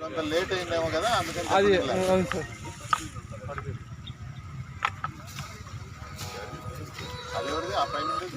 కొంత లేట్ అయిందేమో కదా అందుకని అది చెప్పట్లేదు. అవును సార్ అది ఎవరిది? ఆ పైన ఉండేది?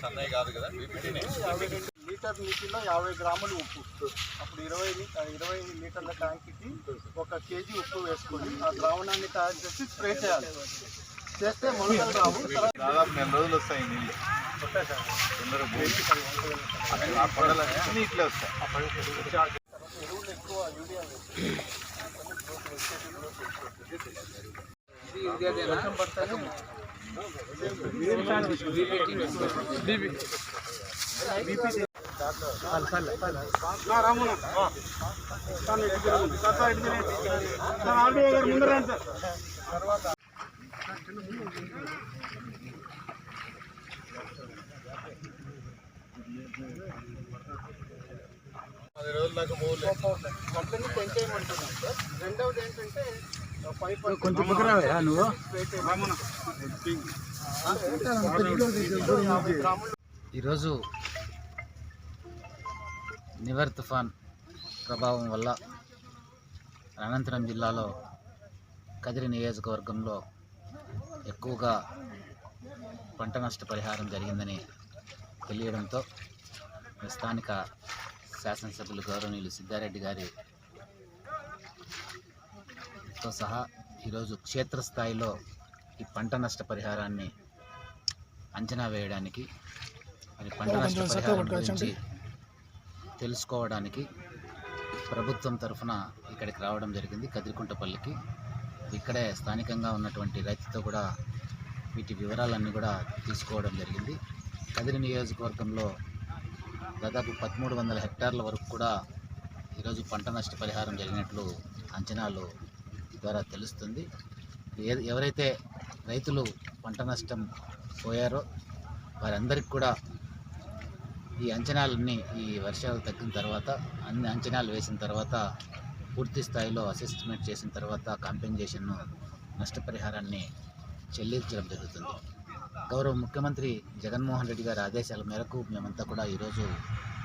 సన్నయ్య కాదు కదా లీటర్ నీటిలో యాభై గ్రాములు ఉప్పు. అప్పుడు ఇరవై ఇరవై లీటర్ల ట్యాంక్కి ఒక కేజీ ఉప్పు వేసుకొని ఆ ద్రావణాన్ని తయారు చేసి స్ప్రే చేయాలి. చేస్తే మొలకలు రావు. దాదాపు నెల రోజులు వస్తాయి నీళ్ళు. ఇట్లే వస్తాయి. ఎరువులు ఎక్కువ యూరియా వేసి వర్షం పడితేనే పది రోజుల దాకా పోలే కంపెనీ పెంచేయమంటున్నాం సార్? రెండవది ఏంటంటే కొంచెం కొంచెం నువ్వు. ఈరోజు నివర్ తుఫాన్ ప్రభావం వల్ల అనంతరం జిల్లాలో కదిరి నియోజకవర్గంలో ఎక్కువగా పంట నష్ట పరిహారం జరిగిందని తెలియడంతో స్థానిక శాసనసభ్యులు గౌరవనీయులు సిద్ధారెడ్డి గారి తో సహా ఈరోజు క్షేత్రస్థాయిలో ఈ పంట నష్ట పరిహారాన్ని అంచనా వేయడానికి మరి పంట నష్ట పరిహారం గురించి తెలుసుకోవడానికి ప్రభుత్వం తరఫున ఇక్కడికి రావడం జరిగింది కదిరికుంటపల్లికి. ఇక్కడే స్థానికంగా ఉన్నటువంటి రైతుతో కూడా వీటి వివరాలన్నీ కూడా తీసుకోవడం జరిగింది. కదిరి నియోజకవర్గంలో దాదాపు పదమూడు వందల హెక్టార్ల వరకు కూడా ఈరోజు పంట నష్ట పరిహారం జరిగినట్లు అంచనాలు ద్వారా తెలుస్తుంది. ఏ- ఎవరైతే రైతులు పంట నష్టం పోయారో వారందరికీ కూడా ఈ అంచనాలన్నీ ఈ వర్షాలు తగ్గిన తర్వాత అన్ని అంచనాలు వేసిన తర్వాత పూర్తి స్థాయిలో అసెస్మెంట్ చేసిన తర్వాత కాంపెన్సేషన్ను నష్టపరిహారాన్ని చెల్లించడం జరుగుతుంది. గౌరవ ముఖ్యమంత్రి జగన్మోహన్ రెడ్డి గారి ఆదేశాల మేరకు మేమంతా కూడా ఈరోజు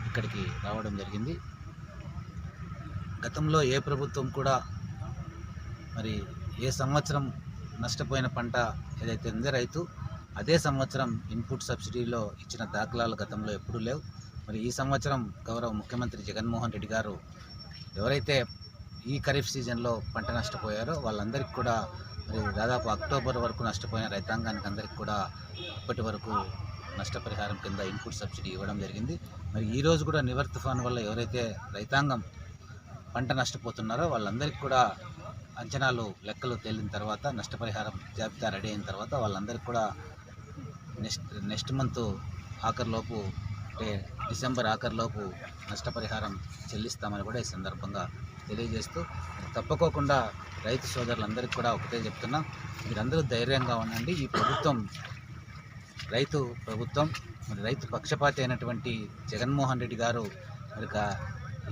ఇక్కడికి రావడం జరిగింది. గతంలో ఏ ప్రభుత్వం కూడా మరి ఏ సంవత్సరం నష్టపోయిన పంట ఏదైతే ఉందో రైతు అదే సంవత్సరం ఇన్పుట్ సబ్సిడీలో ఇచ్చిన దాఖలాలు గతంలో ఎప్పుడూ లేవు. మరి ఈ సంవత్సరం గౌరవ ముఖ్యమంత్రి జగన్మోహన్ రెడ్డి గారు ఎవరైతే ఈ ఖరీఫ్ సీజన్లో పంట నష్టపోయారో వాళ్ళందరికీ కూడా మరి దాదాపు అక్టోబర్ వరకు నష్టపోయిన రైతాంగానికి అందరికీ కూడా ఇప్పటి వరకు నష్టపరిహారం కింద ఇన్పుట్ సబ్సిడీ ఇవ్వడం జరిగింది. మరి ఈ రోజు కూడా నివర్ తుఫాన్ వల్ల ఎవరైతే రైతాంగం పంట నష్టపోతున్నారో వాళ్ళందరికీ కూడా అంచనాలు లెక్కలు తేలిన తర్వాత నష్టపరిహారం జాబితా రెడీ అయిన తర్వాత వాళ్ళందరికీ కూడా నెక్స్ట్ నెక్స్ట్ మంత్ ఆఖరిలోపు అంటే డిసెంబర్ ఆఖరిలోపు నష్టపరిహారం చెల్లిస్తామని కూడా ఈ సందర్భంగా తెలియజేస్తూ తప్పకోకుండా రైతు సోదరులందరికీ కూడా ఒకటే చెప్తున్నా మీరందరూ ధైర్యంగా ఉండండి. ఈ ప్రభుత్వం రైతు ప్రభుత్వం మరి రైతు పక్షపాతి అయినటువంటి జగన్మోహన్ రెడ్డి గారు మరి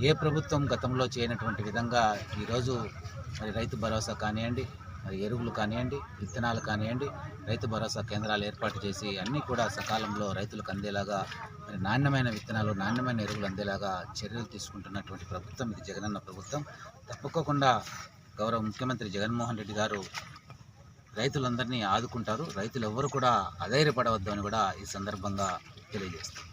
ఏ ప్రభుత్వం గతంలో చేయనటువంటి విధంగా ఈరోజు మరి రైతు భరోసా కానివ్వండి మరి ఎరువులు కానివ్వండి విత్తనాలు కానివ్వండి రైతు భరోసా కేంద్రాలు ఏర్పాటు చేసి అన్నీ కూడా సకాలంలో రైతులకు అందేలాగా మరి నాణ్యమైన విత్తనాలు నాణ్యమైన ఎరువులు అందేలాగా చర్యలు తీసుకుంటున్నటువంటి ప్రభుత్వం ఇది జగనన్న ప్రభుత్వం. తప్పకోకుండా గౌరవ ముఖ్యమంత్రి జగన్మోహన్ రెడ్డి గారు రైతులందరినీ ఆదుకుంటారు. రైతులు ఎవ్వరు కూడా అధైర్యపడవద్దు అని కూడా ఈ సందర్భంగా తెలియజేస్తారు